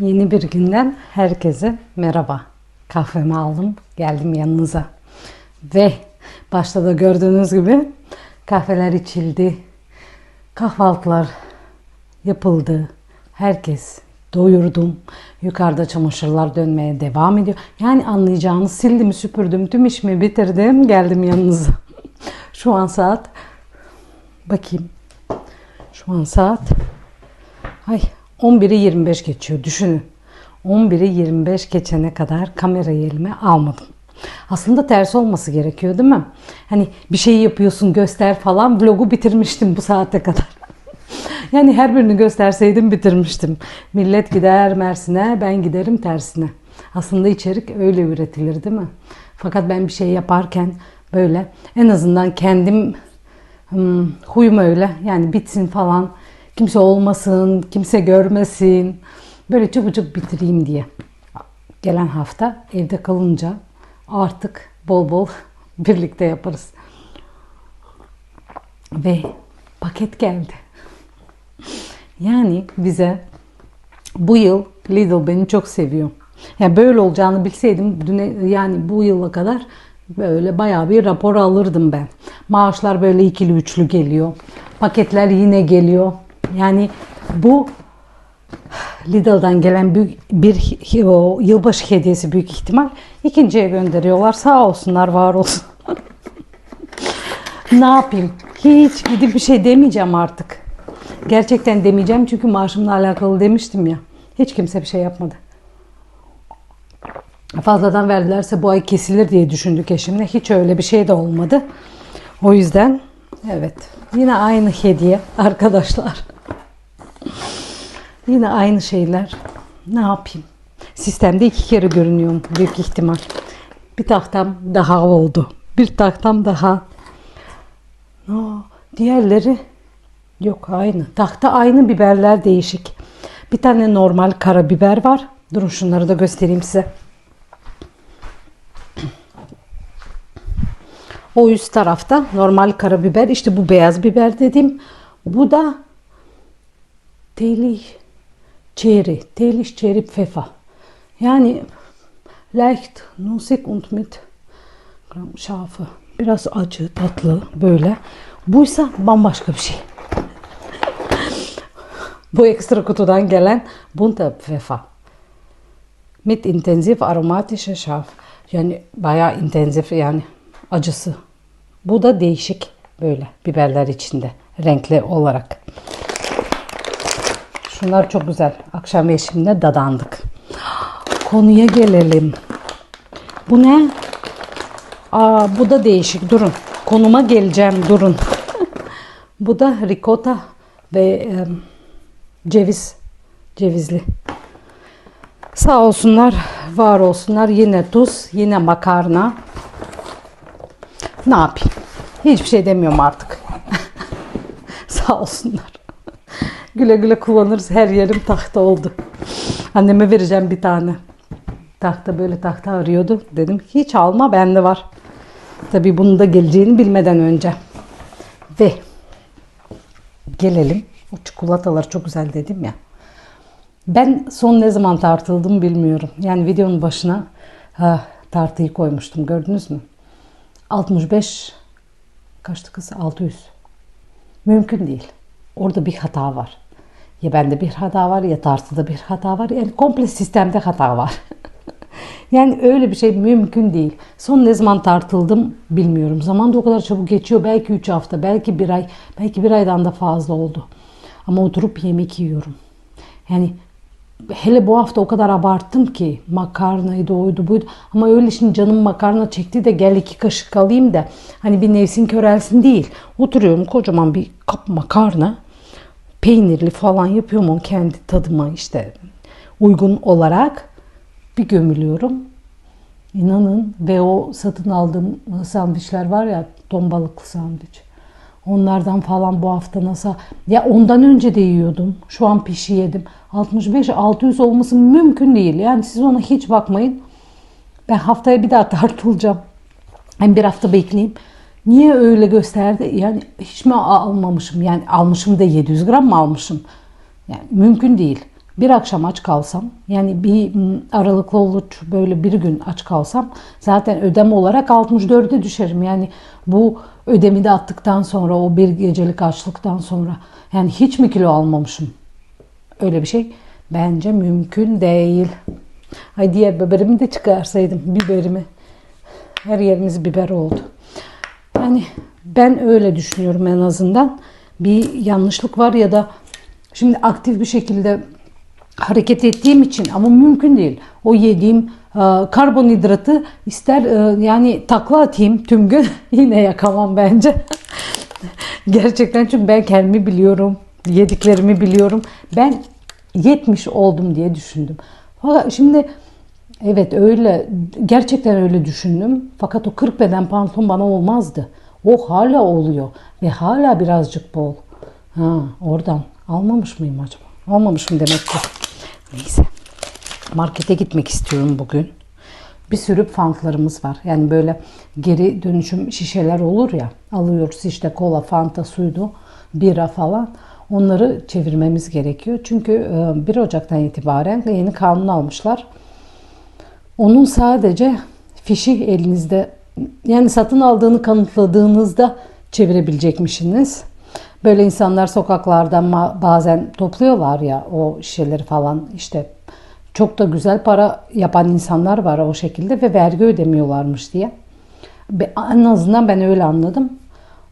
Yeni bir günden herkese merhaba. Kahvemi aldım, geldim yanınıza. Ve başta da gördüğünüz gibi kahveler içildi. Kahvaltılar yapıldı. Herkes doyurdum. Yukarıda çamaşırlar dönmeye devam ediyor. Yani anlayacağınız sildim, süpürdüm, tüm işimi bitirdim, geldim yanınıza. Şu an saat bakayım. Şu an saat Ay 11'i 25 geçiyor düşünün. 11'i 25 geçene kadar kamerayı elime almadım. Aslında ters olması gerekiyor değil mi? Hani bir şey yapıyorsun göster falan vlogu bitirmiştim bu saate kadar. yani her birini gösterseydim bitirmiştim. Millet gider Mersin'e ben giderim tersine. Aslında içerik öyle üretilir değil mi? Fakat ben bir şey yaparken böyle en azından kendim hmm, huyum öyle yani bitsin falan kimse olmasın, kimse görmesin. Böyle çabucak bitireyim diye. Gelen hafta evde kalınca artık bol bol birlikte yaparız. Ve paket geldi. Yani bize bu yıl Lidl beni çok seviyor. Yani böyle olacağını bilseydim düne, yani bu yıla kadar böyle bayağı bir rapor alırdım ben. Maaşlar böyle ikili üçlü geliyor. Paketler yine geliyor. Yani bu Lidl'dan gelen büyük bir o yılbaşı hediyesi büyük ihtimal ikinciye gönderiyorlar. Sağ olsunlar, var olsun. ne yapayım? Hiç gidip bir şey demeyeceğim artık. Gerçekten demeyeceğim çünkü maaşımla alakalı demiştim ya. Hiç kimse bir şey yapmadı. Fazladan verdilerse bu ay kesilir diye düşündük eşimle. Hiç öyle bir şey de olmadı. O yüzden evet yine aynı hediye arkadaşlar. Yine aynı şeyler. Ne yapayım? Sistemde iki kere görünüyorum büyük ihtimal. Bir tahtam daha oldu. Bir tahtam daha. Aa, diğerleri yok aynı. Tahta aynı biberler değişik. Bir tane normal karabiber var. Durun şunları da göstereyim size. O üst tarafta normal karabiber. İşte bu beyaz biber dedim. Bu da Telig Cherry, Telig Cherry Pfeffer. Yani leicht nussig und mit scharfe. Biraz acı, tatlı böyle. Buysa bambaşka bir şey. Bu ekstra kutudan gelen bunte Pfeffer. Mit intensiv aromatische scharf. Yani bayağı intensif yani acısı. Bu da değişik böyle biberler içinde renkli olarak. Şunlar çok güzel. Akşam yeşimine dadandık. Konuya gelelim. Bu ne? Aa, bu da değişik. Durun. Konuma geleceğim. Durun. bu da ricotta ve e, ceviz. Cevizli. Sağ olsunlar, var olsunlar. Yine tuz, yine makarna. Ne yapayım? Hiçbir şey demiyorum artık. Sağ olsunlar. Güle güle kullanırız. Her yerim tahta oldu. Anneme vereceğim bir tane. Tahta böyle tahta arıyordu. Dedim hiç alma bende var. Tabii bunun da geleceğini bilmeden önce. Ve gelelim. O çikolatalar çok güzel dedim ya. Ben son ne zaman tartıldım bilmiyorum. Yani videonun başına ha, tartıyı koymuştum. Gördünüz mü? 65 kaçtı kız? 600. Mümkün değil. Orada bir hata var. Ya bende bir hata var ya tartıda bir hata var. Yani komple sistemde hata var. yani öyle bir şey mümkün değil. Son ne zaman tartıldım bilmiyorum. Zaman da o kadar çabuk geçiyor. Belki 3 hafta, belki bir ay, belki bir aydan da fazla oldu. Ama oturup yemek yiyorum. Yani hele bu hafta o kadar abarttım ki makarnaydı oydu buydu ama öyle şimdi canım makarna çekti de gel iki kaşık alayım da hani bir nefsin körelsin değil oturuyorum kocaman bir kap makarna peynirli falan yapıyorum onu kendi tadıma işte uygun olarak bir gömülüyorum inanın ve o satın aldığım sandviçler var ya ton balıklı sandviç Onlardan falan bu hafta nasıl? Ya ondan önce de yiyordum. Şu an pişi yedim. 65-600 olması mümkün değil. Yani siz ona hiç bakmayın. Ben haftaya bir daha tartılacağım. Hem bir hafta bekleyeyim. Niye öyle gösterdi? Yani hiç mi almamışım? Yani almışım da 700 gram mı almışım? Yani mümkün değil. bir akşam aç kalsam yani bir m, aralıklı olup böyle bir gün aç kalsam zaten ödem olarak 64'e düşerim. Yani bu ödemi de attıktan sonra o bir gecelik açlıktan sonra yani hiç mi kilo almamışım? Öyle bir şey bence mümkün değil. Ay diğer biberimi de çıkarsaydım biberimi. Her yerimiz biber oldu. Yani ben öyle düşünüyorum en azından. Bir yanlışlık var ya da şimdi aktif bir şekilde hareket ettiğim için ama mümkün değil. O yediğim e, karbonhidratı ister e, yani takla atayım tüm gün yine yakamam bence. Gerçekten çünkü ben kendimi biliyorum. Yediklerimi biliyorum. Ben 70 oldum diye düşündüm. Fakat şimdi evet öyle gerçekten öyle düşündüm. Fakat o 40 beden pantolon bana olmazdı. O hala oluyor ve hala birazcık bol. Ha, oradan almamış mıyım acaba? Almamışım demek ki. Neyse. Markete gitmek istiyorum bugün. Bir sürü fantlarımız var. Yani böyle geri dönüşüm şişeler olur ya. Alıyoruz işte kola, fanta, suydu, bira falan. Onları çevirmemiz gerekiyor. Çünkü e, 1 Ocak'tan itibaren yeni kanun almışlar. Onun sadece fişi elinizde yani satın aldığını kanıtladığınızda çevirebilecekmişsiniz. Böyle insanlar sokaklardan bazen topluyorlar ya o şişeleri falan işte çok da güzel para yapan insanlar var o şekilde ve vergi ödemiyorlarmış diye. En azından ben öyle anladım.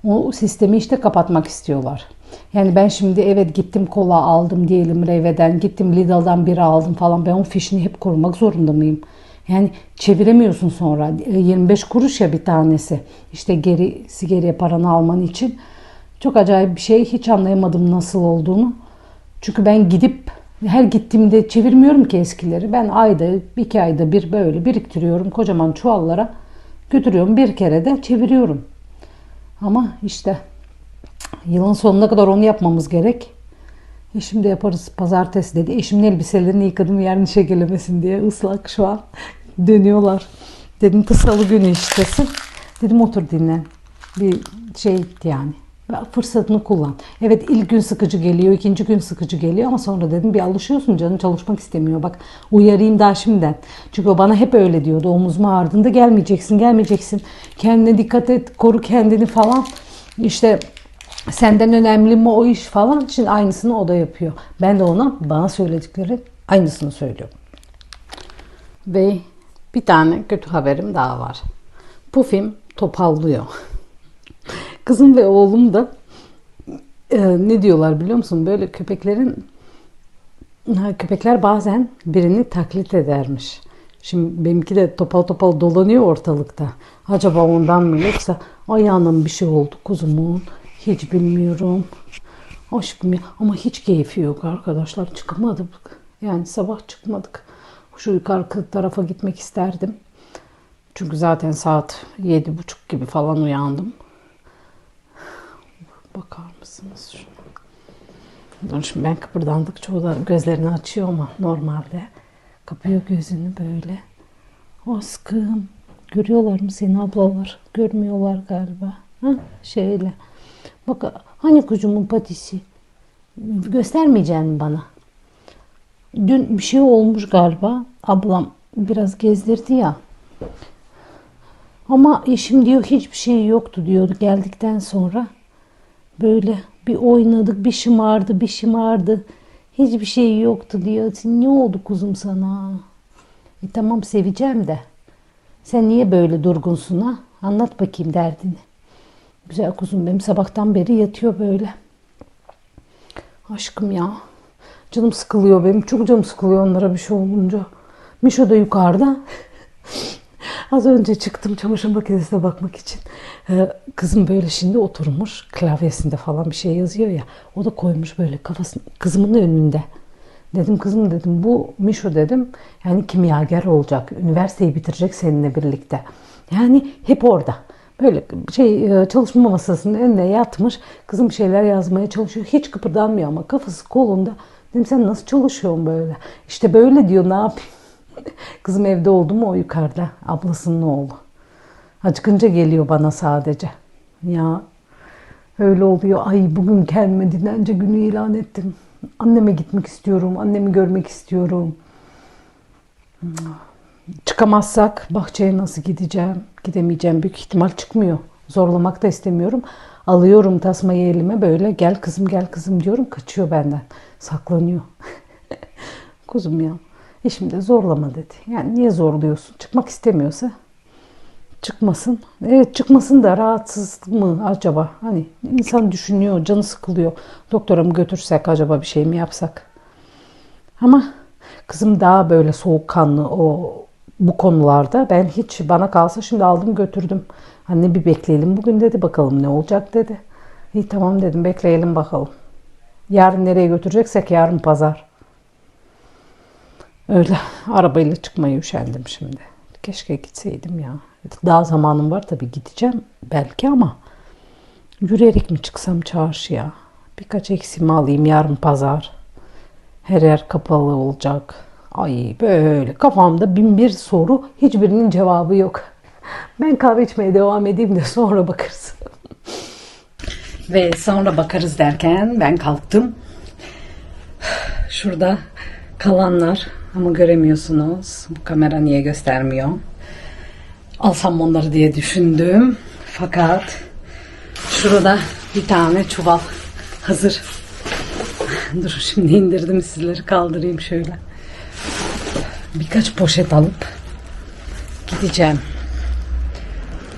O sistemi işte kapatmak istiyorlar. Yani ben şimdi evet gittim kola aldım diyelim Reve'den, gittim Lidl'dan biri aldım falan. Ben o fişini hep korumak zorunda mıyım? Yani çeviremiyorsun sonra. E, 25 kuruş ya bir tanesi. İşte gerisi geriye paranı alman için. Çok acayip bir şey. Hiç anlayamadım nasıl olduğunu. Çünkü ben gidip her gittiğimde çevirmiyorum ki eskileri. Ben ayda, iki ayda bir böyle biriktiriyorum kocaman çuvallara. Götürüyorum bir kere de çeviriyorum. Ama işte yılın sonuna kadar onu yapmamız gerek. Eşim de yaparız pazartesi dedi. Eşimin elbiselerini yıkadım yarın işe gelemesin diye ıslak şu an dönüyorlar. Dedim salı günü iştesin. Dedim otur dinlen. Bir şey yani. Fırsatını kullan. Evet ilk gün sıkıcı geliyor, ikinci gün sıkıcı geliyor ama sonra dedim bir alışıyorsun canım çalışmak istemiyor. Bak uyarayım daha şimdiden. Çünkü o bana hep öyle diyordu. Omuzuma ağrıdığında gelmeyeceksin, gelmeyeceksin. Kendine dikkat et, koru kendini falan. İşte senden önemli mi o iş falan. Şimdi aynısını o da yapıyor. Ben de ona bana söyledikleri aynısını söylüyorum. Ve bir tane kötü haberim daha var. Pufim topallıyor. Kızım ve oğlum da e, ne diyorlar biliyor musun? Böyle köpeklerin köpekler bazen birini taklit edermiş. Şimdi benimki de topal topal dolanıyor ortalıkta. Acaba ondan mı yoksa ayağına bir şey oldu kuzumun? Hiç bilmiyorum. Aşkım ya ama hiç keyfi yok arkadaşlar. Çıkamadık. Yani sabah çıkmadık. Şu yukarı tarafa gitmek isterdim. Çünkü zaten saat yedi buçuk gibi falan uyandım. Bakar mısınız şuna? Şimdi ben kıpırdandıkça o da gözlerini açıyor ama normalde kapıyor gözünü böyle. Aşkım görüyorlar mı seni ablalar? Görmüyorlar galiba. Ha? Şöyle. Bak hani kucumun patisi? Göstermeyeceksin bana. Dün bir şey olmuş galiba. Ablam biraz gezdirdi ya. Ama eşim diyor hiçbir şey yoktu diyordu geldikten sonra. Böyle bir oynadık, bir şımardı, bir şımardı. Hiçbir şey yoktu diyor. Ne oldu kuzum sana? E tamam seveceğim de. Sen niye böyle durgunsun ha? Anlat bakayım derdini. Güzel kuzum benim sabahtan beri yatıyor böyle. Aşkım ya. Canım sıkılıyor benim. Çok canım sıkılıyor onlara bir şey olunca. Mişo da yukarıda. Az önce çıktım çamaşır makinesine bakmak için. Ee, kızım böyle şimdi oturmuş klavyesinde falan bir şey yazıyor ya. O da koymuş böyle kafasını kızımın önünde. Dedim kızım dedim bu Mişo dedim yani kimyager olacak. Üniversiteyi bitirecek seninle birlikte. Yani hep orada. Böyle şey çalışma masasının önüne yatmış. Kızım şeyler yazmaya çalışıyor. Hiç kıpırdanmıyor ama kafası kolunda. Dedim sen nasıl çalışıyorsun böyle? İşte böyle diyor ne yapayım? Kızım evde oldu mu o yukarıda. Ablasının oğlu. Acıkınca geliyor bana sadece. Ya öyle oluyor. Ay bugün kendime dinlence günü ilan ettim. Anneme gitmek istiyorum. Annemi görmek istiyorum. Çıkamazsak bahçeye nasıl gideceğim? Gidemeyeceğim. Büyük ihtimal çıkmıyor. Zorlamak da istemiyorum. Alıyorum tasmayı elime böyle gel kızım gel kızım diyorum. Kaçıyor benden. Saklanıyor. Kuzum ya. Eşim de zorlama dedi. Yani niye zorluyorsun? Çıkmak istemiyorsa çıkmasın. Evet çıkmasın da rahatsız mı acaba? Hani insan düşünüyor, canı sıkılıyor. Doktora mı götürsek acaba bir şey mi yapsak? Ama kızım daha böyle soğukkanlı o bu konularda. Ben hiç bana kalsa şimdi aldım götürdüm. Anne bir bekleyelim bugün dedi bakalım ne olacak dedi. İyi tamam dedim bekleyelim bakalım. Yarın nereye götüreceksek yarın pazar. Öyle arabayla çıkmaya üşendim şimdi. Keşke gitseydim ya. Daha zamanım var tabii gideceğim belki ama yürüyerek mi çıksam çarşıya? Birkaç eksimi alayım yarın pazar. Her yer kapalı olacak. Ay böyle kafamda bin bir soru hiçbirinin cevabı yok. Ben kahve içmeye devam edeyim de sonra bakarız. Ve sonra bakarız derken ben kalktım. Şurada kalanlar ama göremiyorsunuz. Bu kamera niye göstermiyor? Alsam onları diye düşündüm. Fakat şurada bir tane çuval hazır. Dur şimdi indirdim sizleri kaldırayım şöyle. Birkaç poşet alıp gideceğim.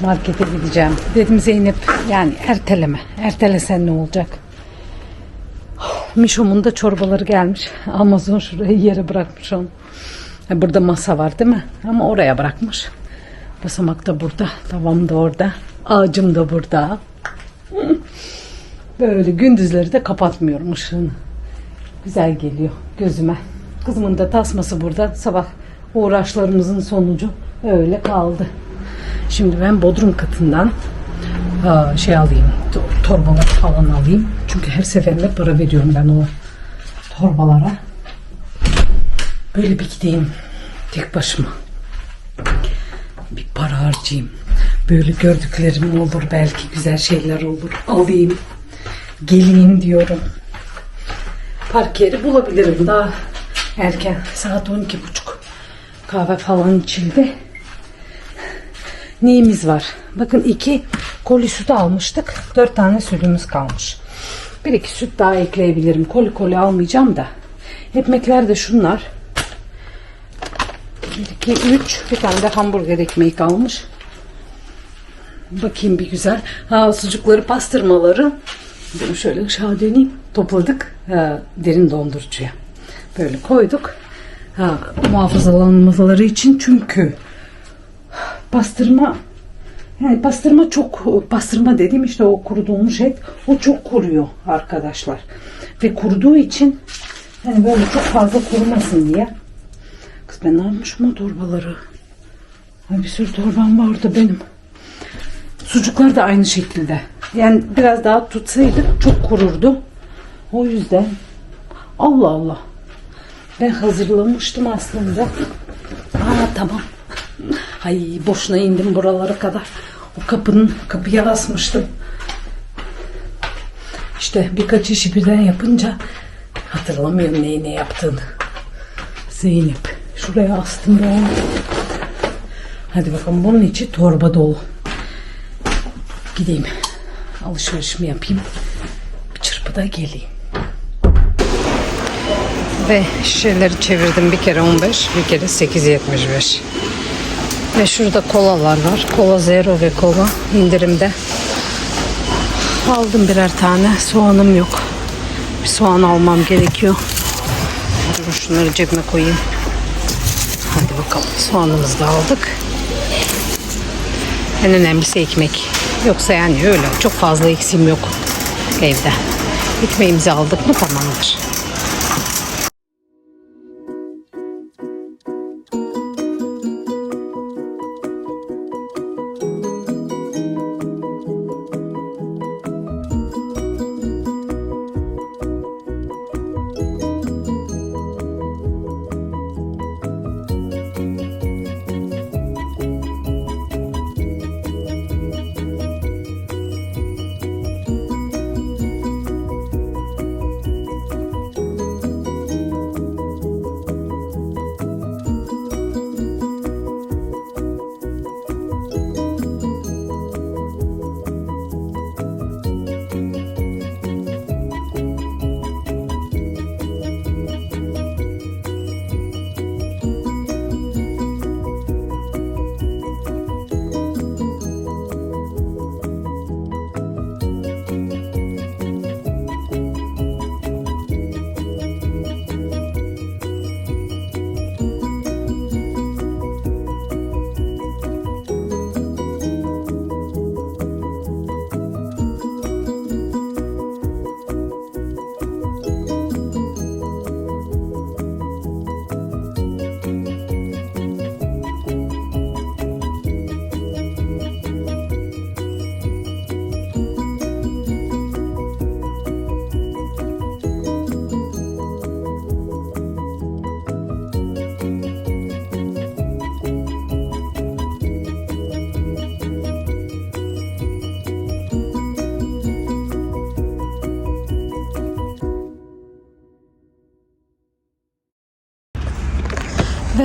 Markete gideceğim. Dedim Zeynep yani erteleme. Ertelesen ne olacak? Mişom'un da çorbaları gelmiş. Amazon şuraya yere bırakmış onu. Burada masa var değil mi? Ama oraya bırakmış. Basamak da burada. Tavam da orada. Ağacım da burada. Böyle gündüzleri de kapatmıyorum ışığını. Güzel geliyor gözüme. Kızımın da tasması burada. Sabah uğraşlarımızın sonucu öyle kaldı. Şimdi ben bodrum katından aa, şey alayım, to- torbalar falan alayım. Çünkü her seferinde para veriyorum ben o torbalara. Böyle bir gideyim tek başıma. Bir para harcayayım. Böyle gördüklerim olur belki güzel şeyler olur. Alayım. Geleyim diyorum. Park yeri bulabilirim daha erken. Saat 12.30. Kahve falan içildi. Neyimiz var? Bakın iki koli sütü almıştık. Dört tane sütümüz kalmış. Bir iki süt daha ekleyebilirim. Koli koli almayacağım da. Ekmekler de şunlar. 1, 2, 3. Bir tane de hamburger ekmeği kalmış. Bakayım bir güzel. Ha, sucukları pastırmaları. Dur şöyle ışığa döneyim. Topladık ha, derin dondurucuya. Böyle koyduk. Ha, muhafazalanmaları için çünkü pastırma yani pastırma çok pastırma dediğim işte o kurutulmuş et o çok kuruyor arkadaşlar. Ve kuruduğu için hani böyle çok fazla kurumasın diye. Kız ben ne yapmışım o torbaları? Bir sürü torbam vardı benim. Sucuklar da aynı şekilde. Yani biraz daha tutsaydık çok kururdu. O yüzden Allah Allah. Ben hazırlamıştım aslında. Aa tamam. Ay boşuna indim buralara kadar. O kapının kapıya asmıştım. İşte birkaç işi birden yapınca hatırlamıyorum neyi ne yaptığını. Zeynep. Şuraya astım ben. Hadi bakalım bunun içi torba dolu. Gideyim. Alışverişimi yapayım. Bir çırpıda geleyim. Ve şişeleri çevirdim. Bir kere 15, bir kere 8.75. Ve şurada kolalar var. Kola zero ve kola indirimde. Aldım birer tane. Soğanım yok. Bir soğan almam gerekiyor. Dur şunları cebime koyayım. Hadi bakalım. Soğanımızı da aldık. En önemlisi ekmek. Yoksa yani öyle çok fazla eksiğim yok evde. Ekmeğimizi aldık mı tamamdır.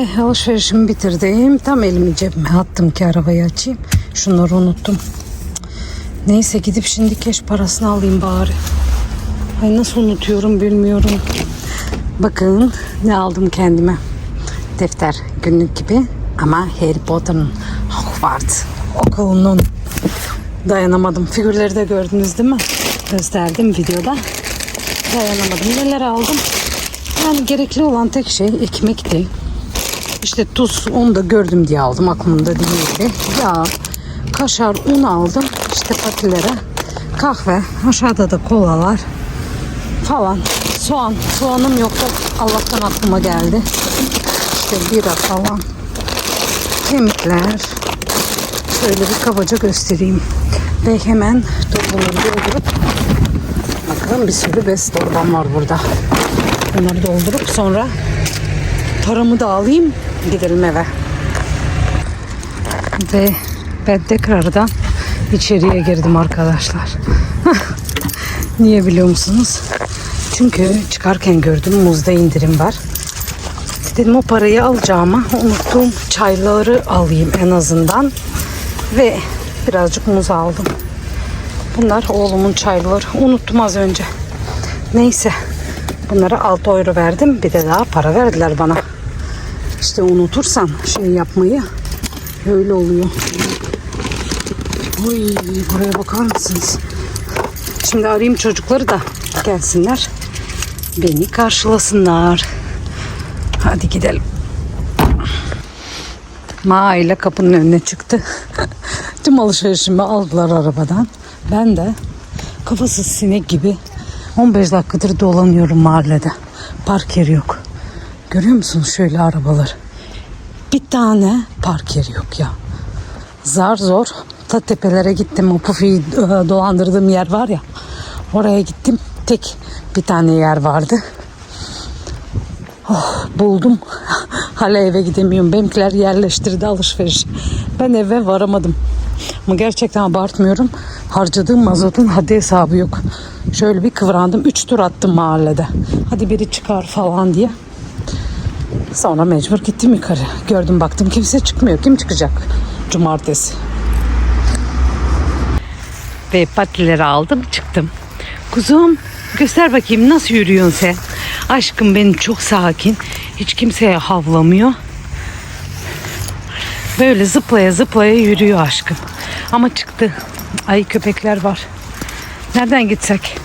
Ve alışverişimi bitirdim. Tam elimi cebime attım ki arabayı açayım. Şunları unuttum. Neyse gidip şimdi keş parasını alayım bari. Ay nasıl unutuyorum bilmiyorum. Bakın ne aldım kendime. Defter günlük gibi ama Harry Potter'ın Hogwarts okulunun dayanamadım. Figürleri de gördünüz değil mi? Gösterdim videoda. Dayanamadım. Neler aldım? Yani gerekli olan tek şey ekmekti. İşte tuz onu da gördüm diye aldım. Aklımda değildi. Yağ, kaşar, un aldım. İşte patilere. Kahve. Aşağıda da kolalar falan. Soğan. Soğanım yoktu. Allah'tan aklıma geldi. İşte bira falan. Kemikler. Şöyle bir kabaca göstereyim. Ve hemen torbaları doldurup bakın bir sürü bez torbam var burada. Onları doldurup sonra paramı da alayım gidelim eve. Ve ben tekrardan içeriye girdim arkadaşlar. Niye biliyor musunuz? Çünkü çıkarken gördüm muzda indirim var. Dedim o parayı alacağıma unuttuğum çayları alayım en azından. Ve birazcık muz aldım. Bunlar oğlumun çayları. Unuttum az önce. Neyse. Bunlara 6 euro verdim. Bir de daha para verdiler bana. İşte unutursan şey yapmayı öyle oluyor. Oy, buraya bakar mısınız? Şimdi arayayım çocukları da gelsinler. Beni karşılasınlar. Hadi gidelim. Ma ile kapının önüne çıktı. Tüm alışverişimi aldılar arabadan. Ben de kafasız sinek gibi 15 dakikadır dolanıyorum mahallede. Park yeri yok. Görüyor musunuz şöyle arabalar? Bir tane park yeri yok ya. Zar zor ta tepelere gittim. O pufiyi e, dolandırdığım yer var ya. Oraya gittim. Tek bir tane yer vardı. Oh, buldum. Hala eve gidemiyorum. Benimkiler yerleştirdi alışveriş. Ben eve varamadım. Ama gerçekten abartmıyorum. Harcadığım mazotun haddi hesabı yok. Şöyle bir kıvrandım. Üç tur attım mahallede. Hadi biri çıkar falan diye. Sonra mecbur gittim yukarı. Gördüm baktım kimse çıkmıyor. Kim çıkacak? Cumartesi. Ve patileri aldım çıktım. Kuzum göster bakayım nasıl yürüyorsun sen? Aşkım benim çok sakin. Hiç kimseye havlamıyor. Böyle zıplaya zıplaya yürüyor aşkım. Ama çıktı. Ay köpekler var. Nereden gitsek?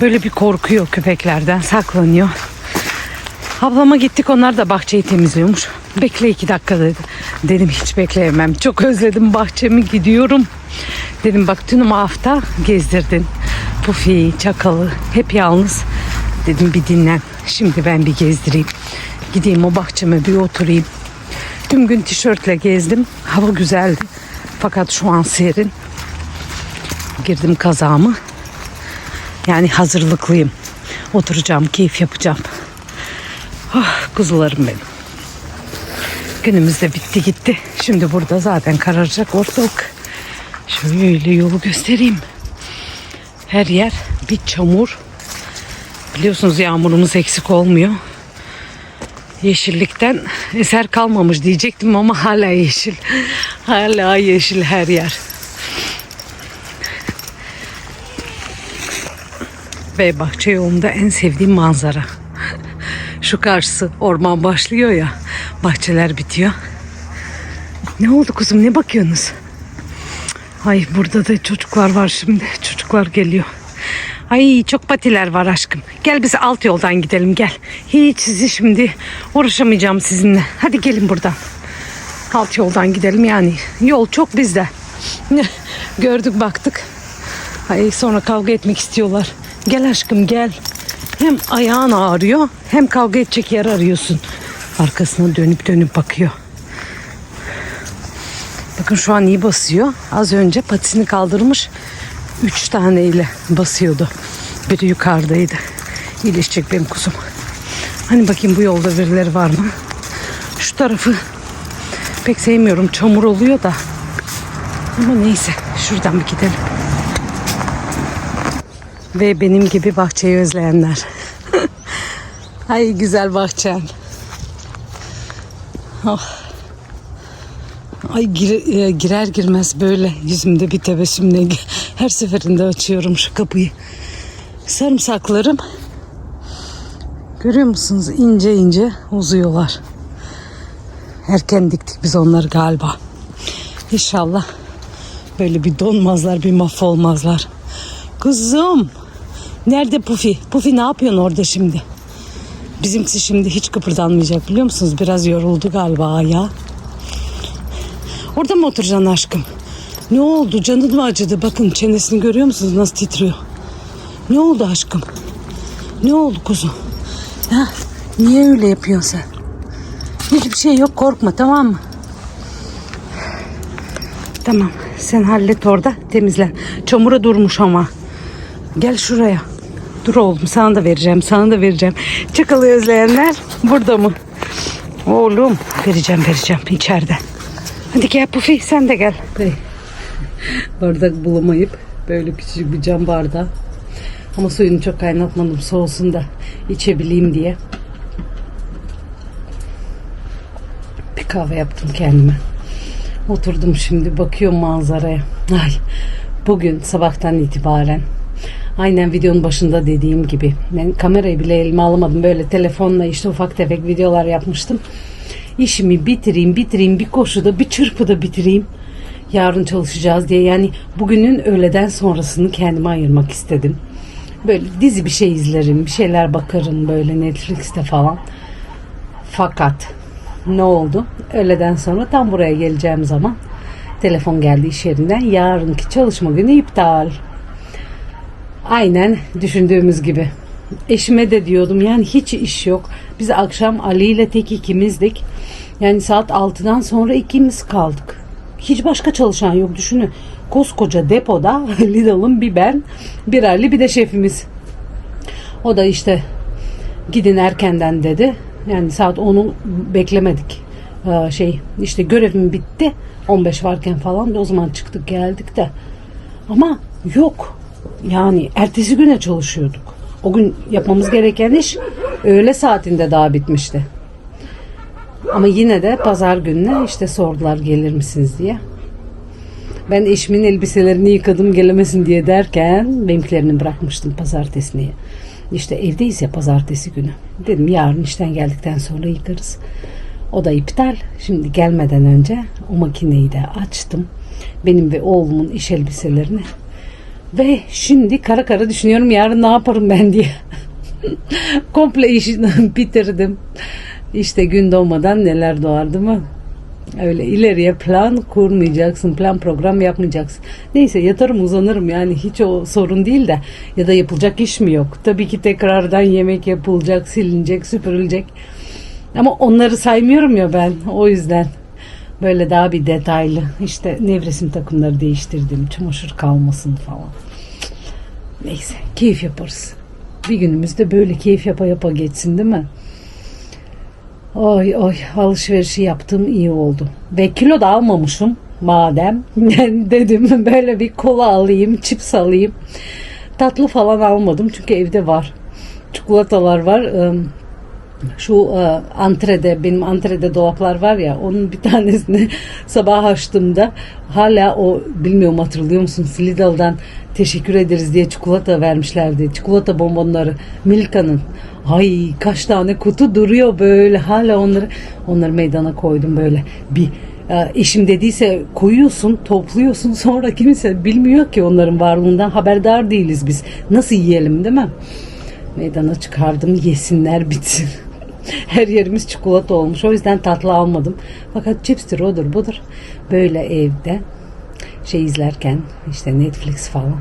Böyle bir korkuyor köpeklerden saklanıyor. Ablama gittik onlar da bahçeyi temizliyormuş. Bekle iki dakika dedi. Dedim hiç bekleyemem. Çok özledim bahçemi gidiyorum. Dedim bak tüm hafta gezdirdin. Pufi'yi, çakalı hep yalnız. Dedim bir dinlen. Şimdi ben bir gezdireyim. Gideyim o bahçeme bir oturayım. Tüm gün tişörtle gezdim. Hava güzeldi. Fakat şu an serin. Girdim kazağımı. Yani hazırlıklıyım. Oturacağım, keyif yapacağım. Oh, kuzularım benim. Günümüz de bitti gitti. Şimdi burada zaten kararacak ortalık. Şöyle yolu göstereyim. Her yer bir çamur. Biliyorsunuz yağmurumuz eksik olmuyor. Yeşillikten eser kalmamış diyecektim ama hala yeşil. Hala yeşil her yer. Ve bahçe yolunda en sevdiğim manzara. Şu karşısı orman başlıyor ya. Bahçeler bitiyor. Ne oldu kuzum ne bakıyorsunuz? Ay burada da çocuklar var şimdi. Çocuklar geliyor. Ay çok patiler var aşkım. Gel biz alt yoldan gidelim gel. Hiç sizi şimdi uğraşamayacağım sizinle. Hadi gelin buradan. Alt yoldan gidelim yani. Yol çok bizde. Gördük baktık. Ay sonra kavga etmek istiyorlar. Gel aşkım gel. Hem ayağın ağrıyor hem kavga edecek yer arıyorsun. Arkasına dönüp dönüp bakıyor. Bakın şu an iyi basıyor. Az önce patisini kaldırmış. Üç taneyle basıyordu. Biri yukarıdaydı. İyileşecek benim kuzum. Hani bakayım bu yolda birileri var mı? Şu tarafı pek sevmiyorum. Çamur oluyor da. Ama neyse şuradan bir gidelim. Ve benim gibi bahçeyi özleyenler. Ay güzel bahçen. Ah. Ay gir- e, girer girmez böyle yüzümde bir tebessümle her seferinde açıyorum şu kapıyı. Sarımsaklarım görüyor musunuz ince ince uzuyorlar. Erken diktik biz onları galiba. İnşallah böyle bir donmazlar bir mahvolmazlar. Kızım nerede Pufi? Pufi ne yapıyorsun orada şimdi? Bizimkisi şimdi hiç kıpırdanmayacak biliyor musunuz? Biraz yoruldu galiba ya. Orada mı oturacaksın aşkım? Ne oldu? Canın mı acıdı? Bakın çenesini görüyor musunuz nasıl titriyor? Ne oldu aşkım? Ne oldu kuzum? Ha? Niye öyle yapıyorsun sen? Hiçbir şey yok korkma tamam mı? Tamam sen hallet orada temizlen. Çamura durmuş ama. Gel şuraya. Dur oğlum sana da vereceğim sana da vereceğim. Çakalı özleyenler burada mı? Oğlum vereceğim vereceğim içeride. Hadi gel Pufi sen de gel. Bardak bulamayıp böyle küçük bir cam bardağı. Ama suyunu çok kaynatmadım soğusun da içebileyim diye. Bir kahve yaptım kendime. Oturdum şimdi bakıyorum manzaraya. Ay bugün sabahtan itibaren aynen videonun başında dediğim gibi ben kamerayı bile elime alamadım. Böyle telefonla işte ufak tefek videolar yapmıştım. İşimi bitireyim bitireyim bir koşuda bir çırpıda bitireyim. Yarın çalışacağız diye yani bugünün öğleden sonrasını kendime ayırmak istedim. Böyle dizi bir şey izlerim, bir şeyler bakarım böyle Netflix'te falan. Fakat ne oldu? Öğleden sonra tam buraya geleceğim zaman telefon geldi iş yerinden. Yarınki çalışma günü iptal. Aynen düşündüğümüz gibi. Eşime de diyordum yani hiç iş yok. Biz akşam Ali ile tek ikimizdik. Yani saat 6'dan sonra ikimiz kaldık. Hiç başka çalışan yok düşünün. Koskoca depoda Lidl'ın bir ben, bir Ali bir de şefimiz. O da işte gidin erkenden dedi. Yani saat 10'u beklemedik. Ee, şey işte görevim bitti. 15 varken falan da o zaman çıktık geldik de. Ama yok. Yani ertesi güne çalışıyorduk. O gün yapmamız gereken iş öğle saatinde daha bitmişti. Ama yine de pazar gününe işte sordular gelir misiniz diye. Ben eşimin elbiselerini yıkadım gelemesin diye derken benimkilerini bırakmıştım pazartesiye. İşte evdeyiz ya pazartesi günü. Dedim yarın işten geldikten sonra yıkarız. O da iptal. Şimdi gelmeden önce o makineyi de açtım. Benim ve oğlumun iş elbiselerini. Ve şimdi kara kara düşünüyorum yarın ne yaparım ben diye. Komple işi bitirdim. İşte gün doğmadan neler doğar değil mi? Öyle ileriye plan kurmayacaksın, plan program yapmayacaksın. Neyse yatarım uzanırım yani hiç o sorun değil de ya da yapılacak iş mi yok? Tabii ki tekrardan yemek yapılacak, silinecek, süpürülecek. Ama onları saymıyorum ya ben o yüzden. Böyle daha bir detaylı işte nevresim takımları değiştirdim, çamaşır kalmasın falan. Neyse keyif yaparız. Bir günümüzde böyle keyif yapa yapa geçsin değil mi? Oy oy alışverişi yaptığım iyi oldu. Ve kilo da almamışım madem. dedim böyle bir kola alayım, chips alayım. Tatlı falan almadım çünkü evde var. Çikolatalar var. Şu e, antrede benim antrede dolaplar var ya onun bir tanesini sabah açtığımda hala o bilmiyorum hatırlıyor musun Lidl'dan teşekkür ederiz diye çikolata vermişlerdi. Çikolata bonbonları Milka'nın. Ay kaç tane kutu duruyor böyle hala onları onları meydana koydum böyle bir e, eşim dediyse koyuyorsun topluyorsun sonra kimse bilmiyor ki onların varlığından haberdar değiliz biz. Nasıl yiyelim değil mi? Meydana çıkardım yesinler bitsin. Her yerimiz çikolata olmuş. O yüzden tatlı almadım. Fakat cipstir odur budur. Böyle evde şey izlerken işte Netflix falan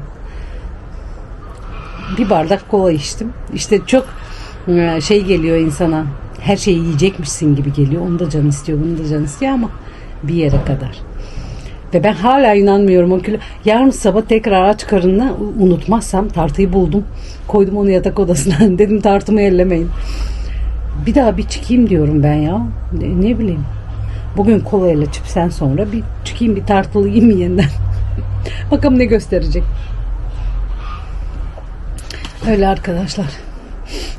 bir bardak kola içtim. İşte çok e, şey geliyor insana. Her şeyi yiyecekmişsin gibi geliyor. Onu da can istiyor, bunu da can istiyor ama bir yere kadar. Ve ben hala inanmıyorum o kilo. Yarın sabah tekrar aç karınla unutmazsam tartıyı buldum. Koydum onu yatak odasına. Dedim tartımı ellemeyin. Bir daha bir çıkayım diyorum ben ya. Ne, ne bileyim. Bugün kolayla çipsen sonra bir çıkayım bir tartılıyım yeniden. Bakalım ne gösterecek. Öyle arkadaşlar.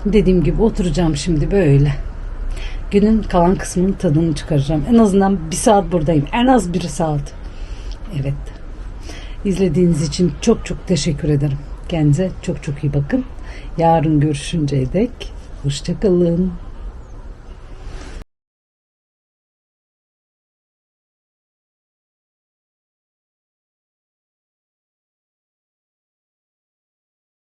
Dediğim gibi oturacağım şimdi böyle. günün kalan kısmının tadını çıkaracağım. En azından bir saat buradayım. En az bir saat. Evet. İzlediğiniz için çok çok teşekkür ederim. Kendinize çok çok iyi bakın. Yarın görüşünceye dek hoşçakalın.